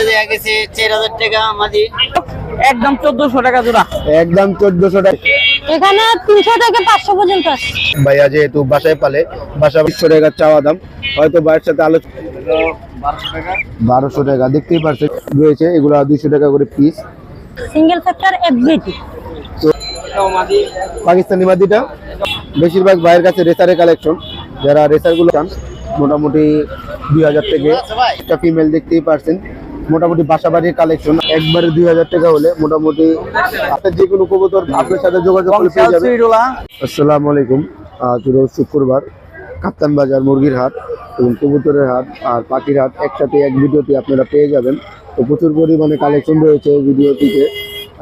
আছে গেছে চার হাজার টাকা মাদি একদম চোদ্দশো টাকা জোড়া। একদম চোদ্দশো টাকা। এখানে তিনশো থেকে পাঁচশো পর্যন্ত আছে। ভাইয়া যেহেতু বাসায় পালে বাসা বিশশো টাকা চাওয়া দাম। হয়তো ভাইয়ের সাথে আলোচনা বারোশো টাকা দেখতেই পারছেন। রয়েছে এগুলো দুইশো টাকা করে piece single factor FBT Pakistani মাদিটা বেশিরভাগ ভাইয়ের কাছে রেসারের কালেকশন যারা রেসারগুলো চান মোটামুটি দুই হাজার থেকে একটা ফিমেল দেখতেই পারছেন। মোটামুটি বাসাবাড়ির কালেকশন একবারে দুই হাজার টাকা হলে মোটামুটি আপনার যে কোনো কবুতর আপনার সাথে যোগাযোগ যাবে আসসালামু আলাইকুম। আজ শুক্রবার কাপ্তান বাজার মুরগির হাট এবং কবুতরের হাট আর পাখির হাট একসাথে এক ভিডিওতে আপনারা পেয়ে যাবেন। তো প্রচুর পরিমাণে কালেকশন রয়েছে ভিডিওটিতে।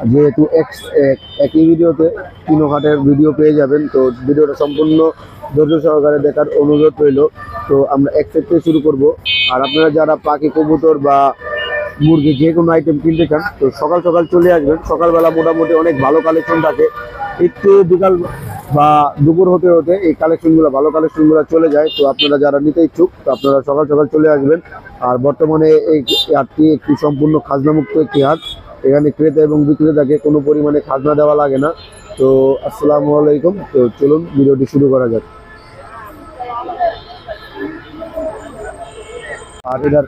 যেহেতু এক- এক- একই ভিডিওতে তিনো হাটের ভিডিও পেয়ে যাবেন, তো ভিডিওটা সম্পূর্ণ ধৈর্য সহকারে দেখার অনুরোধ রইল। তো আমরা এক থেকে শুরু করব। আর আপনারা যারা পাখি, কবুতর বা মুরগি যে কোনো আইটেম কিনতে চান, তো সকাল সকাল চলে আসবেন। সকালবেলা মোটামুটি অনেক ভালো কালেকশন থাকে। একটু বিকাল বা দুপুর হতে হতে এই কালেকশনগুলো ভালো কালেকশনগুলো চলে যায়। তো আপনারা যারা নিতে ইচ্ছুক, তো আপনারা সকাল সকাল চলে আসবেন। আর বর্তমানে এই হাটটি একটি সম্পূর্ণ খাজনামুক্ত একটি হাট। এখানে ক্রেতা এবং বিক্রেতাকে কোনো পরিমাণে খাজনা দেওয়া লাগে না। তো আসসালামু আলাইকুম। তো চলুন, ভিডিওটি শুরু করা যাক। আর এটার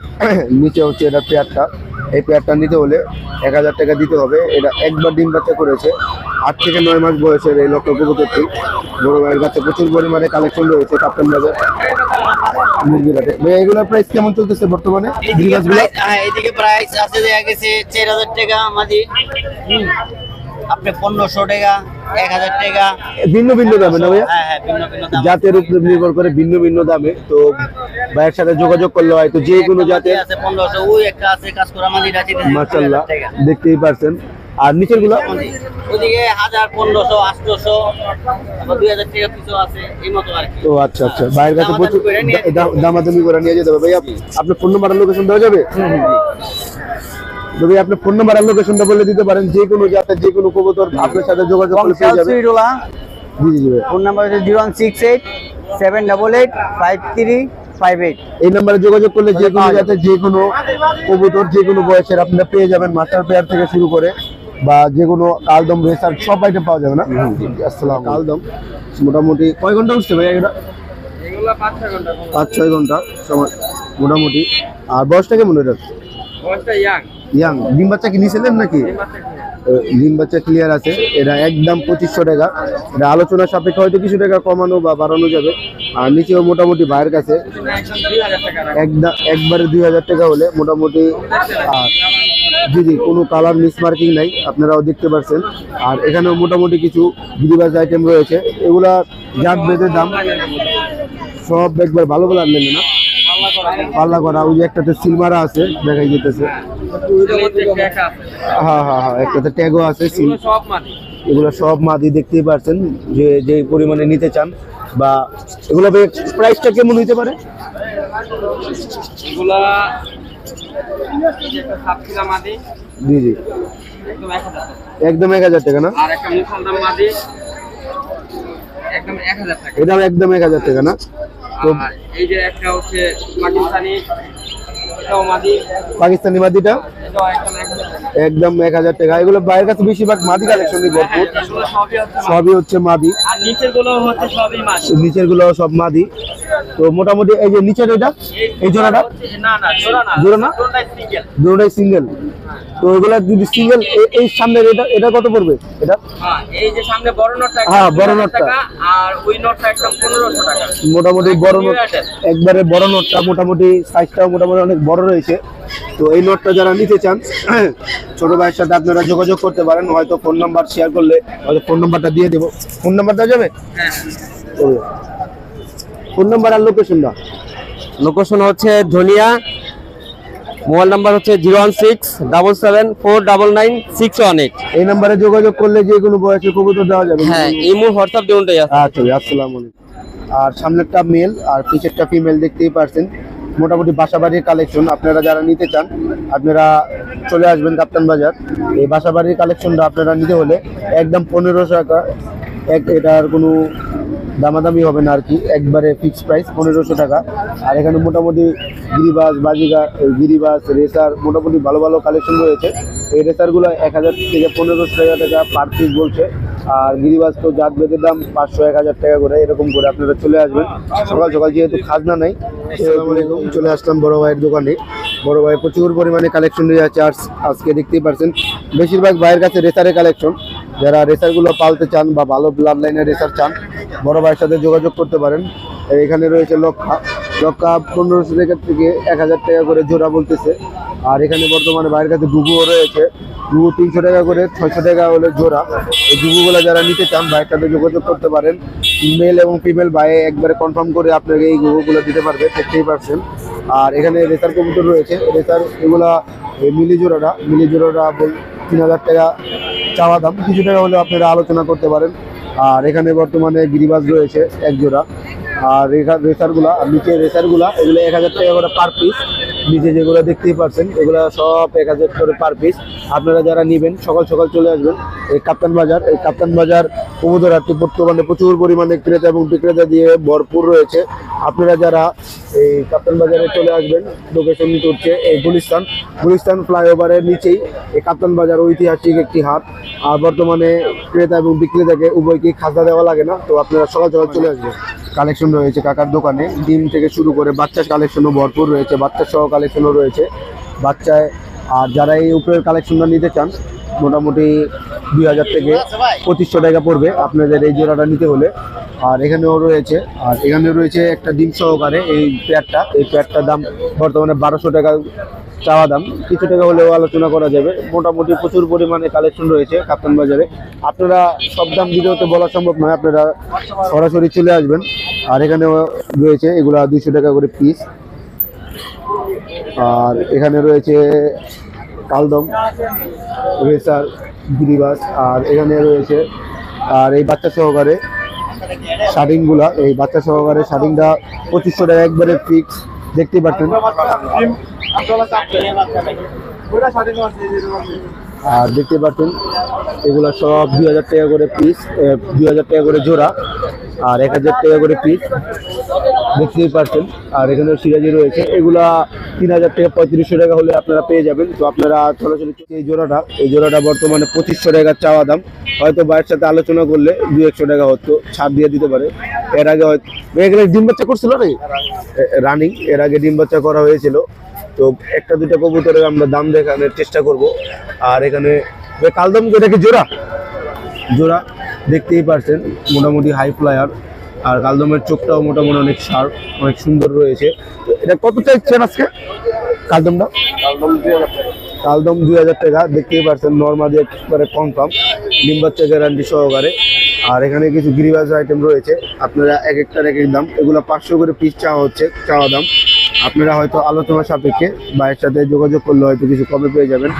নিচে হচ্ছে এটার পেয়ারটা এই পেয়ারটা নিতে হলে এক হাজার টাকা দিতে হবে। এটা একবার ডিম বাচ্চা করেছে। আট থেকে নয় মাস বয়সের এই লক্ষ্য কবুতরটি বড় ভাইয়ের কাছে প্রচুর পরিমাণে কালেকশন রয়েছে কাপ্তান বাজার মুরগিরাটে ভাই এগুলোর প্রাইস কেমন চলতেছে বর্তমানে? গিরিবাসগুলো এদিকে প্রাইস আছে দেখা গেছে চার হাজার টাকা। আপনি পনেরোশো টাকা এক হাজার টাকা। ভিন্ন ভিন্ন দামে না ভাইয়া? হ্যাঁ হ্যাঁ ভিন্ন ভিন্ন দাম। জাতের উপর নির্ভর করে ভিন্ন ভিন্ন দামে। তো ভাইয়ের সাথে যোগাযোগ করলে হয়তো যে কোনো জাতের আছে পনেরোশো ওই একটা আছে কাজ করা মাদির আছে? দেখতেই পারছেন। আর নিচেরগুলো ওদিকে হাজার পনেরোশো আটশোশো দুই হাজার টাকা পিছু আছে এই মতো আর কি। ও আচ্ছা আচ্ছা। ভাইয়ের কাছে দামাদামি প্রচুর করে নিয়ে যেতে দামাদামি করে নিয়ে যেতে হবে। ভাই আপ- আপনার ফোন নাম্বার লোকেশন দেওয়া যাবে? ভাই আপনার ফোন নাম্বার আর লোকেশনটা বলে দিতে পারেন যে কোনো জাতের যে কোনো কবুতর আপনার সাথে যোগাযোগ করলে পেয়ে যাবে সুইডোলা জি জি ফোন নাম্বার হচ্ছে zero one six eight seven double eight five three five eight. এই নাম্বারে যোগাযোগ করলে যে কোনো জাতের যে কোনো কবুতর যে কোনো বয়সের আপনারা পেয়ে যাবেন মাস্টার পেয়ার থেকে শুরু করে বা যে কোনো কালদম রেসার সব আইটেম পাওয়া যাবে না? আসসালাম কালদম। মোটামুটি কয় ঘণ্টা উঠছে ভাই এটা পাঁচ ছয় ঘণ্টা। সময় মোটামুটি। আর বয়সটা কেমন এটা ইয়াং ডিম বাচ্চা কি নিয়েছিলেন নাকি? ডিম বাচ্চা ক্লিয়ার আছে। এটা একদম পঁচিশশো টাকা। এটা আলোচনা সাপেক্ষে হয়তো কিছু টাকা কমানো বা বাড়ানো যাবে। আর নিচেও মোটামুটি ভাইয়ের কাছে একবারে দুই হাজার টাকা হলে মোটামুটি জি জি, কোনো কালার মিসমার্কিং নাই। আপনারাও দেখতে পাচ্ছেন আর এখানেও মোটামুটি কিছু গিরিবাজ আইটেম রয়েছে। এগুলা জাত বেঁধে দাম। সব একবার ভালো ভালো আনলেন না। পাল্লা করা ওই যে একটাতে সিলমারা আছে দেখাই যেতেছে হ্যাঁ হ্যাঁ হ্যাঁ একটাতে ট্যাগও আছে এগুলো সব মাদি। দেখতেই পারছেন যে যে পরিমাণে নিতে চান বা এগুলো প্রাইসটা কেমন হইতে পারে? জি জি। একদম এক হাজার টাকা। না? একদম এক হাজার টাকা। এটা একদম এক হাজার টাকা না? এই যে একটা হচ্ছে পাকিস্তানি পাকিস্তানি মাদিটা? একদম এক হাজার টাকা। এগুলো বাইরের কাছে বেশিরভাগ মাদি কালেকশনই হ্যাঁ ভরপুর। সবই হচ্ছে মাদি। নিচেরগুলো সবই নিচেরগুলো সব মাদি। তো মোটামুটি এই যে নিচের এটা? এই জোড়াটা? জোড়া না জোড়াটাই সিঙ্গেল তো এগুলা যদি সিঙ্গেল এই সামনের এটা এটা কত পড়বে? এটা? হ্যাঁ এই যে সামনে বড় নোটটা হ্যাঁ, বড় 2000 নোটটা। আর ওই নোটটা একদম পনেরোশো টাকা। মোটামুটি বড় নোট। একবারে বড় নোটটা মোটামুটি সাইজটাও মোটামুটি অনেক বড় রয়েছে। তো এই নোটটা যারা নিতে চান ছোট ভাইয়ের সাথে আপনারা যোগাযোগ করতে পারেন হয়তো ফোন নাম্বার শেয়ার করলে হয়তো ফোন নাম্বারটা দিয়ে দেবো। ফোন নাম্বার দেওয়া যাবে? ফোন নাম্বার আর লোকেশনটা লোকেশন হচ্ছে ধনিয়া মোবাইল নাম্বার হচ্ছে zero one six double seven four double nine six one eight এই নাম্বারে যোগাযোগ করলে যে কোনো বয়সে কবুতর দেওয়া যাবে। হ্যাঁ ইমো হোয়াটসঅ্যাপ দুটোই আছে। আচ্ছা আসসালামু আলাইকুম। আর সামনেরটা মেল আর পিছেরটা ফিমেল দেখতেই পারছেন। মোটামুটি বাসাবাড়ির কালেকশন আপনারা যারা নিতে চান, আপনারা চলে আসবেন কাপ্তান বাজার। এই বাসাবাড়ির কালেকশনটা আপনারা নিতে হলে একদম পনেরোশো টাকা, এক এটার কোনো দামাদামি হবে না আর কি, একবারে ফিক্স প্রাইস পনেরোশো টাকা। আর এখানে মোটামুটি গিরিবাস বাজিগা গিরিবাস, রেসার মোটামুটি ভালো ভালো কালেকশন রয়েছে। এই রেসারগুলো এক হাজার থেকে পনেরোশো টাকা টাকা পার পিস বলছে। আর গিরিবাস তো জাত বেদের দাম পাঁচশো এক হাজার টাকা করে এরকম করে আপনারা চলে আসবেন। সকাল সকাল যেহেতু খাজনা নাই চলে আসলাম বড় ভাইয়ের দোকানে। বড় ভাই প্রচুর পরিমাণে কালেকশন নিয়ে আছে আর আজকে দেখতেই পারছেন বেশিরভাগ ভাইয়ের কাছে রেসারের কালেকশন যারা রেসারগুলো পালতে চান বা ভালো ব্লাড লাইনের রেসার চান বড় ভাইয়ের সাথে যোগাযোগ করতে পারেন। এখানে রয়েছে লক্ষা। লক্ষা পনেরোশো টাকা থেকে এক হাজার টাকা করে জোড়া বলতেছে। আর এখানে বর্তমানে বাইরের কাছে ডুবুও রয়েছে। ডুবু তিনশো টাকা করে, ছয়শো টাকা হলে জোড়া। এই ডুবুগুলো যারা নিতে চান, ভাইয়ের সাথে যোগাযোগ করতে পারেন। মেল এবং ফিমেল ভাই একবারে কনফার্ম করে আপনাকে এই গুগুলো দিতে পারবে, দেখতেই পারছেন। আর এখানে রেসার কবুতর রয়েছে। রেসার এগুলা মিলি জোড়াটা। মিলি জোড়াটা তিন হাজার টাকা চাওয়া দাম। কিছু টাকা হলে আপনারা আলোচনা করতে পারেন। আর এখানে বর্তমানে গিরিবাজ রয়েছে, এক জোড়া। আর রেসারগুলা, আর নিচে রেসারগুলা, এগুলো এক হাজার টাকা করে পার পিস নিচে যেগুলো দেখতেই পাচ্ছেন, এগুলো সব এক হাজার করে পার পিস আপনারা যারা নেবেন, সকাল সকাল চলে আসবেন এই কাপ্তান বাজার। এই কাপ্তান বাজার হাটটি বর্তমানে প্রচুর পরিমাণে ক্রেতা এবং বিক্রেতা দিয়ে ভরপুর রয়েছে। আপনারা যারা এই কাপ্তান বাজারে চলে আসবেন লোকেশন হচ্ছে এই গুলিস্তান। গুলিস্তান ফ্লাইওভারের নিচেই এই কাপ্তান বাজার ঐতিহাসিক একটি হাট। আর বর্তমানে ক্রেতা এবং বিক্রেতাকে উভয়কে খাজা দেওয়া লাগে না, তো আপনারা সকাল সকাল চলে আসবেন। কালেকশন রয়েছে কাকার দোকানে। ডিম থেকে শুরু করে বাচ্চা কালেকশনও ভরপুর রয়েছে, বাচ্চার সহ কালেকশনও রয়েছে। বাচ্চায়, আর যারা এই উপরের কালেকশনটা নিতে চান মোটামুটি দুই হাজার থেকে পঁচিশশো টাকা পড়বে আপনাদের এই জোড়াটা নিতে হলে। আর এখানেও রয়েছে, আর এখানে রয়েছে একটা ডিম সহকারে এই পেয়ারটা। এই পেয়ারটার দাম বর্তমানে বারোশো টাকা চাওয়া দাম। কিছু টাকা হলেও আলোচনা করা যাবে। মোটামুটি প্রচুর পরিমাণে কালেকশন রয়েছে কাপ্তান বাজারে। আপনারা সব দাম ভিডিওতে বলা সম্ভব নয়, আপনারা সরাসরি চলে আসবেন। আর এখানেও রয়েছে এগুলা দুইশো টাকা করে পিস আর এখানে রয়েছে কালদম, রেসার, গিরিবাস আর এখানে রয়েছে, আর এই বাচ্চা সহকারে শার্টিংগুলা এই বাচ্চা সহকারে শার্টিংটা পঁচিশশো টাকা একবারে ফিক্স দেখতেই পাচ্ছেন। আর দেখতে পাচ্ছেন, এগুলা সব দুই হাজার টাকা করে পিস দুই হাজার টাকা করে জোড়া, আর এক হাজার টাকা করে পিস দেখতেই পাচ্ছেন আর এখানে সিরাজি রয়েছে। এগুলা তিন হাজার টাকা পঁয়ত্রিশশো টাকা হলে আপনারা পেয়ে যাবেন। তো আপনারা সরাসরি এই জোড়াটা। এই জোড়াটা বর্তমানে পঁচিশশো টাকা চাওয়া দাম। হয়তো ভাইয়ের সাথে আলোচনা করলে দু একশো টাকা হতো ছাড় দিয়ে দিতে পারে। এর আগে হয়তো এগুলো ডিম বাচ্চা করছিল রে রানিং। এর আগে ডিম বাচ্চা করা হয়েছিল। তো একটা দুটা কবুতরের আমরা দাম দেখানোর চেষ্টা করব। আর এখানে কালদম এটা কি জোড়া। জোড়া দেখতেই পারছেন। মোটামুটি হাই ফ্লায়ার আর কালদমের চোখটাও মোটামুটি অনেক শার্প অনেক সুন্দর রয়েছে। এটা কত চাইছেন আজকে? কালদমটা? কালদম দুই হাজার টাকা। দেখতেই পারছেন নর্মালি একবারে কনফার্ম ডিম বাচ্চা গ্যারান্টি সহকারে। আর এখানে কিছু গিরিবাজ আইটেম রয়েছে আপনারা এক একটার এক এক দাম। এগুলো পাঁচশো করে পিস চাওয়া হচ্ছে চাওয়া দাম। আপনারা হয়তো আলোচনা সাপেক্ষে ভাইয়ের সাথে যোগাযোগ করলে হয়তো কিছু কমে পেয়ে যাবেন।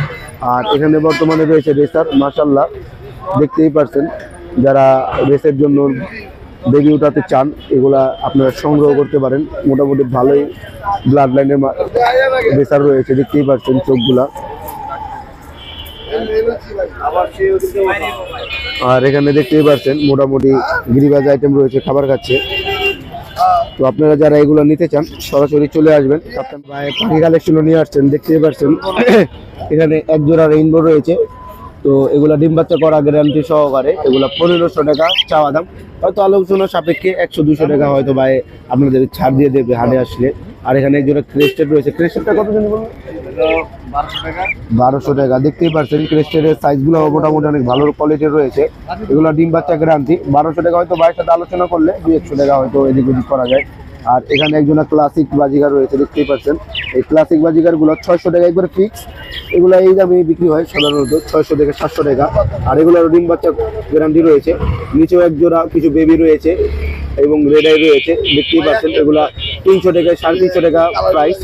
আর এখানে বর্তমানে রয়েছে রেসার মাসাল্লাহ দেখতেই পারছেন যারা রেসের জন্য বেবি উঠাতে চান, এগুলা আপনারা সংগ্রহ করতে পারেন। মোটামুটি ভালোই ব্লাড লাইনের রেসার রয়েছে, দেখতেই পাচ্ছেন চোখগুলা। আর এখানে দেখতেই পাচ্ছেন, মোটামুটি গিরিবাজ আইটেম রয়েছে, খাবার খাচ্ছে। তো আপনারা যারা এগুলো নিতে চান, সরাসরি চলে আসবেন। আপনার ভাই পাখি কালেকশনও নিয়ে আসছেন, দেখতেই পাচ্ছেন। এখানে এক জোড়া রেইনবো রয়েছে। তো এগুলা ডিম বাচ্চা করা গ্যারান্টি সহকারে এগুলা পনেরোশো টাকা চাওয়া দাম। হয়তো আলোচনা সাপেক্ষে একশো, দুশো টাকা হয়তো ভাই আপনাদের ছাড় দিয়ে দেবে হাটে আসলে। আর এখানে এক জোড়া ক্রেস্টেড রয়েছে ক্রেস্টেডটা কত জানি বলুন? বারোশো টাকা। দেখতেই পাচ্ছেন ক্রেস্টেডের সাইজগুলো মোটামুটি অনেক ভালো কোয়ালিটির রয়েছে। এগুলো ডিম বাচ্চা গ্যারান্টি বারোশো টাকা হয়তো ভাইয়ের সাথে আলোচনা করলে দুই, একশো টাকা হয়তো এদিক ওদিক করা যায়। আর এখানে একজনের ক্লাসিক বাজিগার রয়েছে, দেখতেই পাচ্ছেন। এই ক্লাসিক বাজিগারগুলো ছয়শো টাকা একবার ফিক্স এগুলো এই দামে বিক্রি হয় সাধারণত ছয়শো থেকে সাতশো টাকা। আর এগুলোর ডিম বাচ্চা গ্যারান্টি রয়েছে। নিচেও একজোড়া কিছু বেবি রয়েছে। এবং রেড আই রয়েছে দেখতেই পাচ্ছেন এগুলা তিনশো টাকা সাড়ে তিনশো টাকা প্রাইস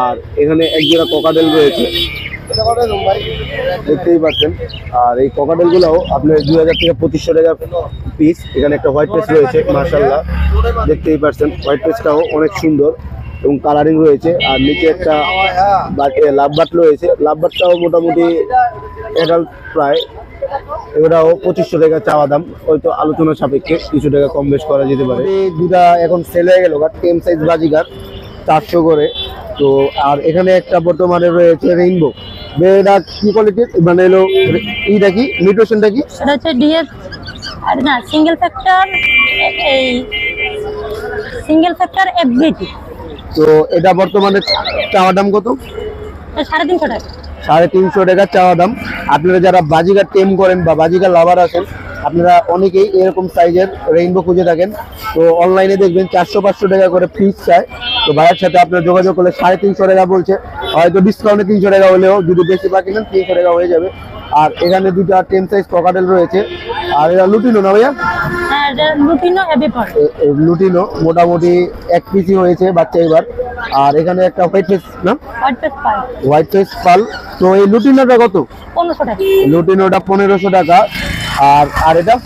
আর এখানে এক জোড়া কোকাডেল রয়েছে। দেখতেই পাচ্ছেন। আর এই ককাটেল গুলাও আপনার দুই হাজার থেকে পঁচিশশো টাকা পিস এখানে একটা হোয়াইট পেস্ট রয়েছে মার্শাল্লাহ দেখতেই পাচ্ছেন হোয়াইট পেস্টটাও অনেক সুন্দর এবং কালারিং রয়েছে। আর নিচে একটা লাভ বাট রয়েছে। লাভ বাটটাও মোটামুটি অ্যাডাল্ট প্রায় এগুলাও পঁচিশশো টাকা চাওয়া দাম। হয়তো আলোচনা সাপেক্ষে কিছু টাকা কম বেশ করা যেতে পারে। দুটা এখন সেল হয়ে গেল টেন সাইজ বাজিগার চারশো করে। তো আর এখানে একটা বর্তমানে রয়েছে রেইনবো এটা কি কোয়ালিটির মানে এলো ইটা কি? নিউট্রিশনটা কি? এটা হচ্ছে ডিএস আর না সিঙ্গেল ফ্যাক্টর এই সিঙ্গেল ফ্যাক্টর এফবিটি তো এটা বর্তমানে চাওয়া দাম কত? সাড়ে তিনশো টাকা। সাড়ে তিনশো টাকা চাওয়া দাম। আপনারা যারা বাজিকার টেম করেন বা বাজিকার লাভার আছেন, আপনারা অনেকেই এরকম সাইজের রেইনবো খুঁজে থাকেন। তো অনলাইনে দেখবেন চারশো পাঁচশো টাকা করে পিস চায়। তো ভাইয়ের সাথে আপনার যোগাযোগ করলে সাড়ে তিনশো টাকা বলছে। হয়তো ডিসকাউন্টে তিনশো টাকা হলেও যদি বেশি পাখি নেন, তিনশো টাকা হয়ে যাবে। আর এখানে দুটা টেন সাইজ পকাটেল রয়েছে। আর এরা লুটিনো না ভাইয়া? লুটিনো হেভি পড়ে। এ- এ লুটিনো মোটামুটি এক পিসি হয়েছে বাচ্চা এবার। আর এখানে একটা হোয়াইট ফেস না? White face pied white face pearl. তো এই লুটিনোটা কত? পনেরোশো টাকা। লুটিনোটা পনেরোশো টাকা। আর আর এটা?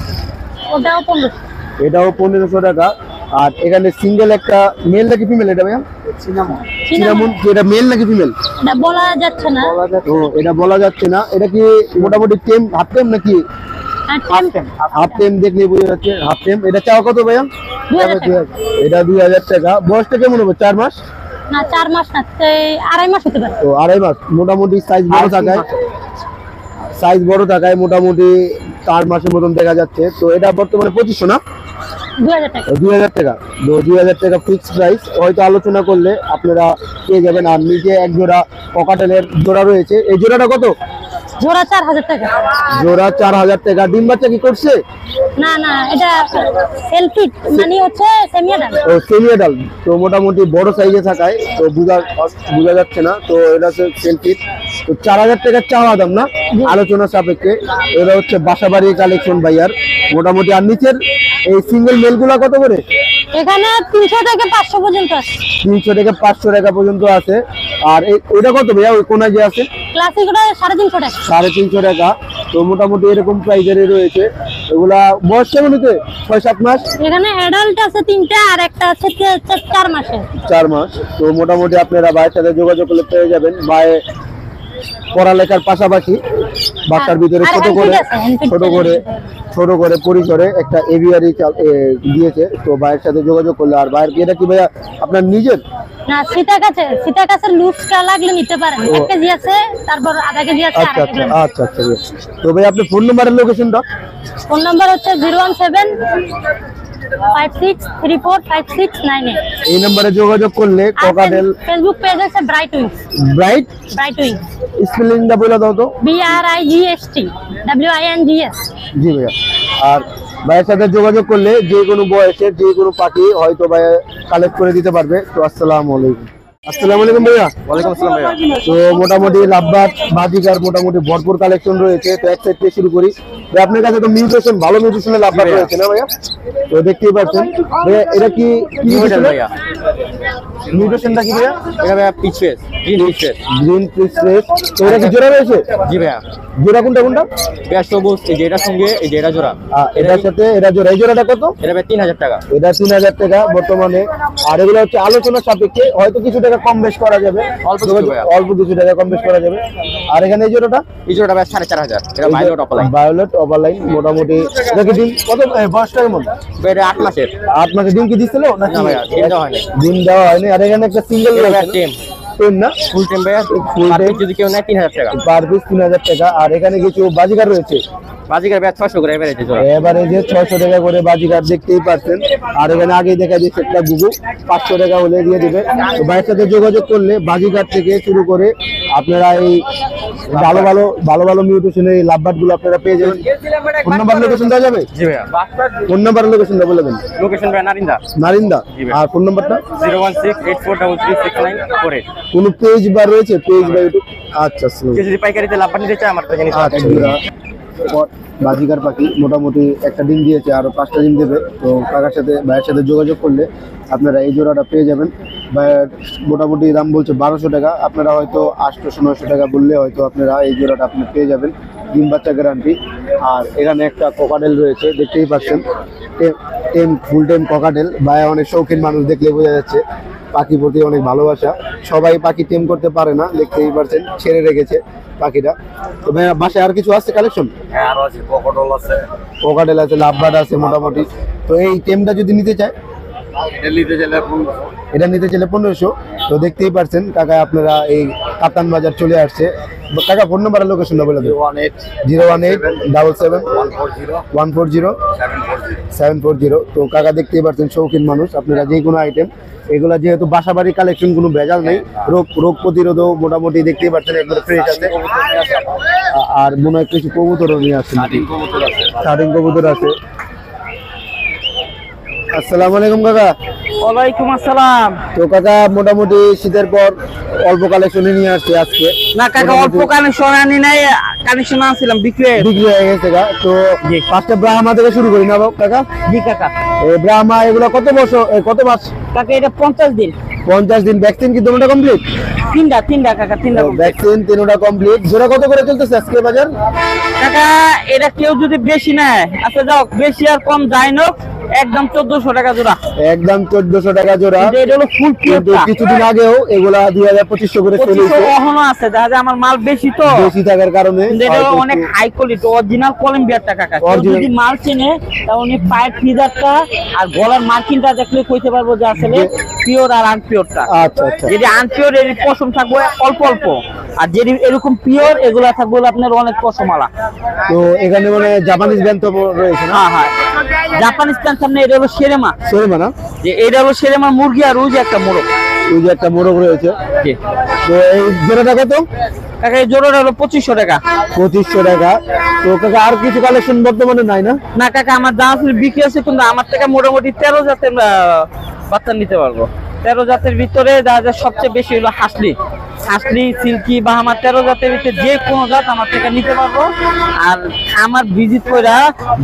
ওটাও পনেরোশো। এটাও পনেরোশো টাকা। আর এখানে সিঙ্গেল একটা মেল নাকি ফিমেল এটা ভাইয়া? সিনামন। এটা মেল নাকি ফিমেল? এটা বলা যাচ্ছে না। ও এটা বলা যাচ্ছে না। এটা কি মোটামুটি টেম হাফ টেম নাকি? হাফ টেম দেখলে বোঝা যাচ্ছে। হাফ টেম এটা চাওয়া কত ভাইয়া। এটা দুই হাজার টাকা। বয়সটা কেমন হবে? চার মাস? না চার মাস না আড়াই মাস হতে পারে। তো আড়াই মাস। মোটামুটি সাইজ বড় থাকায়। সাইজ বড় থাকায় মোটামুটি চার মাসের মতন দেখা যাচ্ছে। তো এটা বর্তমানে পঁচিশশো না? দুই হাজার টাকা। তো দুই হাজার টাকা ফিক্স প্রাইস হয়তো আলোচনা করলে আপনারা পেয়ে যাবেন। আর নিচে এক জোড়া পকাটেলের জোড়া রয়েছে। এই জোড়াটা কত? জোড়া চার হাজার টাকা। জোড়া চার হাজার টাকা। ডিম বাচ্চা কি করছে? না না এটা সেলফি মানে হচ্ছে ও তো মোটামুটি বড় সাইজে থাকায় তো বোঝা বোঝা যাচ্ছে না। তো এটা হচ্ছে সেলফিট তো চার হাজার টাকার চাওয়া দাম না? আলোচনা সাপেক্ষে। এটা হচ্ছে বাসাবাড়ি কালেকশন ভাইয়ার। মোটামুটি আর নিচের এই সিঙ্গেল মেলগুলা কত করে? এখানে তিনশো থেকে পাঁচশো পর্যন্ত আছে। তিনশো থেকে পাঁচশো টাকা পর্যন্ত আছে। আর ওইটা কত ভাইয়া? ওই কোনায় যে আছে? ক্লাসিক ওটা সাড়ে তিনশো টাকা। সাড়ে তিনশো টাকা। তো মোটামুটি এরকম প্রাইজেরই রয়েছে। এগুলা বয়স কেমন হতে ছয় সাত মাস? এখানে অ্যাডাল্ট আছে তিনটা আর একটা আছে চার মাসে চার মাস। তো মোটামুটি আপনারা ভাইয়ের সাথে যোগাযোগ করলে পেয়ে যাবেন। ভাইয়ে পড়ালেখার পাশাপাশি বাচ্চার ভিতরে ছোট করে ছোট করে ছোট করে পরিসরে একটা এভিয়ারি দিয়েছে। তো ভাইয়ের সাথে যোগাযোগ করলে আর ভাইয়ের এটা কি ভাইয়া আপনার নিজের? না সীতা কাছে সীতা লাগলে নিতে পারেন। এক কেজি আছে তারপর আধা কেজি আছে আচ্ছা আচ্ছা আচ্ছা আচ্ছা তো ভাই আপনার ফোন নাম্বারের লোকেশনটা ফোন নাম্বার হচ্ছে zero one seven five six three four five six nine eight এই নম্বরে যোগাযোগ করলে কোকাডেল ফেসবুক পেজ আছে bright wings bright bright wings স্পেলিংটা বলে দাও তো। B R I G S T W I N G S G ভাইয়া। আর ভাইয়ের সাথে যোগাযোগ করলে যে কোনো বয়সের যে কোনো পাখি হয়তো ভাইয়া কালেক্ট করে দিতে পারবে। তো আসসালামু আলাইকুম। আসসালামু আলাইকুম ভাইয়া। ওয়ালাইকুম আসসালাম ভাইয়া তো মোটামুটি লাভবাদ বাজিকার মোটামুটি ভরপুর কালেকশন রয়েছে। তো এক সাইড থেকে শুরু করি। ভাই, আপনার কাছে তো মিউটেশন ভালো মিউটেশনের লাভবাদ রয়েছে না ভাইয়া? তো দেখতেই পাচ্ছেন। ভাইয়া এটা কি কি মিউটেশন ভাইয়া। মিউটেশনটা কি ভাইয়া? এটা ভাইয়া peach green peach green piece তো এটা কি জোড়া রয়েছে? জি ভাইয়া। জোড়া কোনটা কোনটা? ভাইয়া সবুজ এই যে এটার সঙ্গে এই যে এটা জোড়া। এটার সাথে এটা জোড়া। এই জোড়াটা কত? এটা ভাই তিন হাজার টাকা। এটা তিন হাজার টাকা বর্তমানে। আর এগুলো হচ্ছে আলোচনা সাপেক্ষে। হয়তো কিছু টাকা কম বেশ করা যাবে। অল্প কিছু কিছু টাকা কম বেশ করা যাবে। আর এখানে এই জোড়াটা? এই জোড়াটা ব্যাস সাড়ে চার হাজার। বায়োলেট ভায়োলেট মোটামুটি। এটা কি দিন কত বয়সটার মধ্যে। এটা আট মাসের। আট মাসের দিন কি দিচ্ছিল নাকি? ডিম দেওয়া হয়নি। দিন দেওয়া হয়নি। আর এখানে একটা সিঙ্গেল না? ফুল ভাইয়া Full পার যদি কেউ নেয় তিন হাজার টাকা। পার পিস তিন হাজার টাকা। আর এখানে কিছু বাজিকার রয়েছে? বাজিকার ভাইয়া ছশো করে টাকা করে বাজিকার দেখতেই পাচ্ছেন। আর এখানে আগেই দেখা যাচ্ছে একটা গুগু পাঁচশো টাকা হলে দিয়ে দেবে। তো ভাইয়ের সাথে যোগাযোগ করলে বাজিকার থেকে শুরু করে আপনারা এই ভালো ভালো ভালো ভালো মিউটেশন এই লাভবাটগুলো আপনারা পেয়ে যাবেন। ফোন নাম্বার লোকেশন দেওয়া যাবে? জি ভাইয়া। ফোন নাম্বার লোকেশনটা বলে দেন লোকেশন ভাইয়া নারিন্দা। নারিন্দা? আর ফোন নাম্বারটা? জিরো কোন পেজ বার রয়েছে? পেজ বা ইউটিউব আচ্ছা স্যার যদি পাইকারিতে লাভ নিতে চায় আমার কাছে আচ্ছা বাজিকার পাখি মোটামুটি একটা ডিম দিয়েছে, আরও পাঁচটা ডিম দেবে। তো কাকার সাথে, ভাইয়ের সাথে যোগাযোগ করলে আপনারা এই জোড়াটা পেয়ে যাবেন। ভাইয়ের মোটামুটি দাম বলছে বারোশো টাকা। আপনারা হয়তো আটশোশো নয়শো টাকা বললে হয়তো আপনারা এই জোড়াটা আপনি পেয়ে যাবেন। ডিম বাচ্চা গ্যারান্টি আর এখানে একটা কোকাডেল রয়েছে, দেখতেই পাচ্ছেন। টেম ফুল টাইম ককাটেল ভাই অনেক শৌখিন মানুষ দেখলে বোঝা যাচ্ছে। পাখি প্রতি অনেক ভালোবাসা। সবাই পাখি টেম করতে পারে না দেখতেই পারছেন ছেড়ে রেখেছে পাখিটা। তো বাসায় আর কিছু আছে কালেকশন হ্যাঁ আরও আছে পকটল আছে। পোকাটেল আছে লাভবার্ড আছে মোটামুটি। তো এই টেমটা যদি নিতে চায়? এটা নিতে চাইলে পনেরোশো। তো দেখতেই পারছেন কাকা আপনারা এই কাতান বাজার চলে আসছে। কাকা ফোন নাম্বার লোকেশনটা বলে দেবো zero one eight double seven one four zero seven four zero তো কাকা দেখতেই পারছেন শৌখিন মানুষ আপনারা যে কোনো আইটেম এগুলা যেহেতু বাসা বাসাবাড়ি কালেকশন কোনো ভেজাল নেই রোগ রোগ প্রতিরোধও মোটামুটি দেখতেই পাচ্ছেন একবারে ফ্রেশ আছে। আর মনে হয় কিছু কবুতরও নিয়ে আসছেন। স্টার্টিং কবুতর আছে। আসসালামু আলাইকুম কাকা। ওয়ালাইকুম আসসালাম। তো কাকা মোটামুটি শীতের পর অল্প কালেকশনে নিয়ে আসছে আজকে। না কাকা অল্প কানেকশন আনি নাই কানেকশন আনছিলাম বিক্রি বিক্রি হয়ে গেছে তো ফার্স্টে ব্রাহ্মা থেকে শুরু করি না কাকা? জি কাকা। এই ব্রাহ্মা এগুলো কত বছর কত মাস? কাকা এটা পঞ্চাশ দিন। পঞ্চাশ দিন ভ্যাকসিন কি দুটোটা কমপ্লিট তিনটা তিনটা কাকা তিনটা ভ্যাকসিন তিনটা কমপ্লিট জোড়া কত করে চলতেছে আজকে বাজার? কাকা এটা কেউ যদি বেশি নেয় আচ্ছা যাও বেশি আর কম যায় না। একদম চোদ্দশো টাকা জোড়া। একদম চোদ্দশো টাকা জোড়া। এটা হলো ফুল কিন্তু কিছুদিন আগেও এগুলা দুই হাজার পঁচিশশো করে পঁচিশশো চলেছে কখনো আছে দেখা যায় আমার মাল বেশি তো। বেশি থাকার কারণে এটা অনেক হাই কোয়ালিটি অরিজিনাল কলম্বিয়ার টাকা কেউ যদি মাল চেনে তা উনি পায়ের ফিজারটা আর গলার মার্কিংটা দেখলে কইতে পারব যে আসলে পিওর আর আনপিওরটা। আচ্ছা আচ্ছা। যদি আনপিওর এর পশম থাকবে অল্প অল্প। আর যদি এরকম পিওর এগুলা থাকবে আপনার অনেক পশমালা। তো এখানে মানে জাপানিজ ব্যান্ড তো রয়েছে না? হ্যাঁ হ্যাঁ। জাপানিজ প্যান্ট সামনে এটা হলো সেরেমা। শোরমা না? যে এটা হলো সেরেমা মুরগি আর ওই যে একটা মোরগ। ওই যে একটা মোরগ রয়েছে। তো এই জোড়াটা কত? কাকা এই জোড়াটা হলো পঁচিশশো টাকা। পঁচিশশো টাকা। তো কাকা আর কিছু কালেকশন বর্তমানে নাই না? না কাকা আমার দাম বিক্রি আছে কিন্তু আমার থেকে মোটামুটি তেরো জাতের বাচ্চা নিতে পারব। তেরো জাতের ভিতরে দেখা যায় সবচেয়ে বেশি হলো হাসলি। হাসলি সিল্কি বা আমার তেরো জাতের ভিতরে যে কোনো জাত আমার থেকে নিতে পারব। আর আমার ভিজিট করে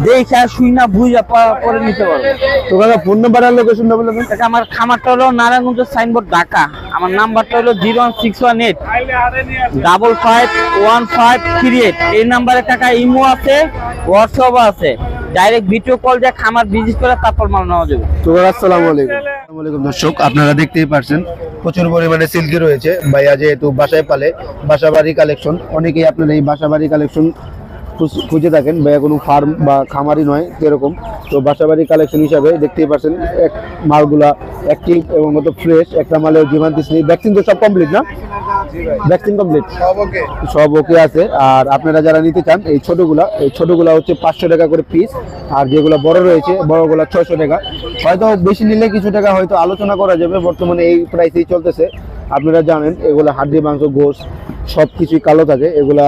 দেখা শুই না বুঝা পরে নিতে পারব। তো কাকা ফোন নাম্বার আর লোকেশনটা বলে দেন। কাকা, আমার খামারটা হলো নারায়ণগঞ্জ সাইনবোর্ড ঢাকা। আমার নাম্বারটা হলো zero one six one eight double five one five three eight. এই নাম্বারে টাকা ইমো আছে হোয়াটসঅ্যাপ আছে। ডাইরেক্ট ভিডিও কল দিয়ে খামার ভিজিট করে তারপর মাল নেওয়া যাবে। তো আসসালামু আলাইকুম। দর্শক, আপনারা দেখতেই পারছেন প্রচুর পরিমাণে সিল্কি রয়েছে। ভাইয়া যেহেতু বাসায় পালে, বাসাবাড়ি কালেকশন অনেকেই আপনার এই বাসাবাড়ি কালেকশন খুঁজে থাকেন বা কোনো ফার্ম বা খামারি নয় এরকম তো বাসা বাড়ি কালেকশন হিসাবে দেখতেই পারছেন এক মালগুলা অ্যাক্টিভ এবং মতো ফ্রেশ একটা মালের জীবান্তিস নেই ভ্যাকসিন তো সব কমপ্লিট না? ভ্যাকসিন কমপ্লিট সব ওকে আছে। আর আপনারা যারা নিতে চান এই ছোটগুলা এই ছোটগুলা হচ্ছে পাঁচশো টাকা করে পিস আর যেগুলো বড় রয়েছে বড়গুলা ছয়শো টাকা। হয়তো বেশি নিলে কিছু টাকা হয়তো আলোচনা করা যাবে। বর্তমানে এই প্রাইসেই চলতেছে। আপনারা জানেন এগুলো হাড্ডি মাংস গোস সব কিছুই কালো থাকে। এগুলা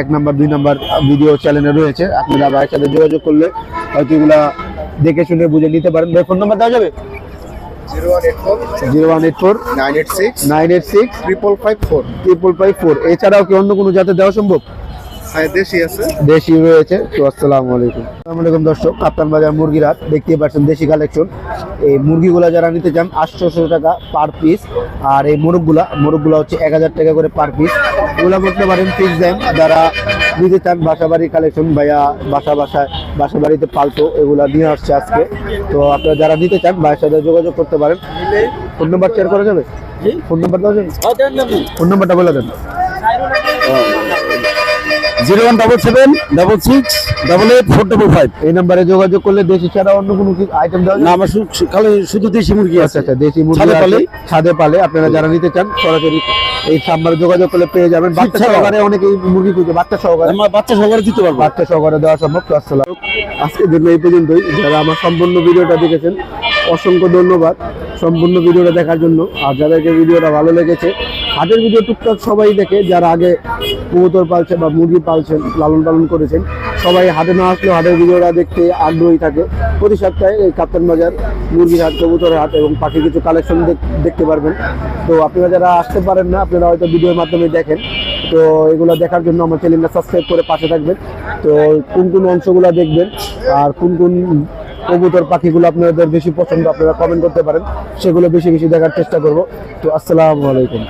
এক নাম্বার দুই নাম্বার ভিডিও চ্যানেলে রয়েছে। আপনারা ভাইয়ের সাথে যোগাযোগ করলে হয়তো এগুলা দেখে শুনে বুঝে নিতে পারেন। ফোন নাম্বার দেওয়া যাবে? এছাড়াও কি অন্য কোনো জাতে দেওয়া সম্ভব? দেশি আছে। দেশি রয়েছে। তো আসসালামু আলাইকুম। আসসালামু আলাইকুম দর্শক কাপ্তান বাজার মুরগির হাট দেখতেই পাচ্ছেন দেশি কালেকশন এই মুরগিগুলা যারা নিতে চান আটশোশো টাকা পার পিস আর এই মোরগগুলা মোরগগুলা হচ্ছে এক হাজার টাকা করে পার পিস এগুলা করতে পারেন ফিক্স দাম। যারা নিতে চান বাসা বাড়ি কালেকশন ভাইয়া বাসা বাসায় বাসা বাড়িতে পালতো এগুলা নিয়ে আসছে আজকে। তো আপনারা যারা নিতে চান ভাইয়ের সাথে যোগাযোগ করতে পারেন। ফোন নাম্বার শেয়ার করা যাবে? ফোন নাম্বার দেওয়া যাবে? ফোন নাম্বারটা বলে দেন। Zero one double seven double six double eight four double five এই নাম্বারে যোগাযোগ করলে দেশি ছাড়া অন্য কোনো আইটেম দেওয়া না আমার খালি শুধু দেশি মুরগি আচ্ছা আছে। আচ্ছা দেশি মুরগি পালে? ছাদে পালে আপনারা যারা নিতে চান সরাসরি এই নাম্বারে যোগাযোগ করলে পেয়ে যাবেন। বাচ্চা সহকারে অনেকেই মুরগি খুঁজে বাচ্চা সহকারে। আমার বাচ্চা সহকারে দিতে পারব। বাচ্চা সহকারে দেওয়া সম্ভব। আসসালাম আজকের জন্য এই পর্যন্তই। যারা আমার সম্পূর্ণ ভিডিওটা দেখেছেন অসংখ্য ধন্যবাদ সম্পূর্ণ ভিডিওটা দেখার জন্য। আর যাদেরকে ভিডিওটা ভালো লেগেছে হাটের ভিডিও টুকটাক সবাই দেখে, যারা আগে কবুতর পালছে বা মুরগি পালছেন, লালন পালন করেছেন, সবাই হাটে না আসলেও হাটের ভিডিওটা দেখতে আগ্রহী থাকে। প্রতি সপ্তাহে এই কাপ্তান বাজার, মুরগির হাট কবুতর হাট এবং পাখির কিছু কালেকশন দেখতে পারবেন। তো আপনারা যারা আসতে পারেন না, আপনারা হয়তো ভিডিওর মাধ্যমে দেখেন। তো এগুলো দেখার জন্য আমার চ্যানেলটা সাবস্ক্রাইব করে পাশে থাকবেন। তো কোন কোন অংশগুলো দেখবেন, আর কোন কোন কবুতর, পাখিগুলো আপনাদের বেশি পছন্দ, আপনারা কমেন্ট করতে পারেন। সেগুলো বেশি বেশি দেখার চেষ্টা করব। তো আসসালামু আলাইকুম।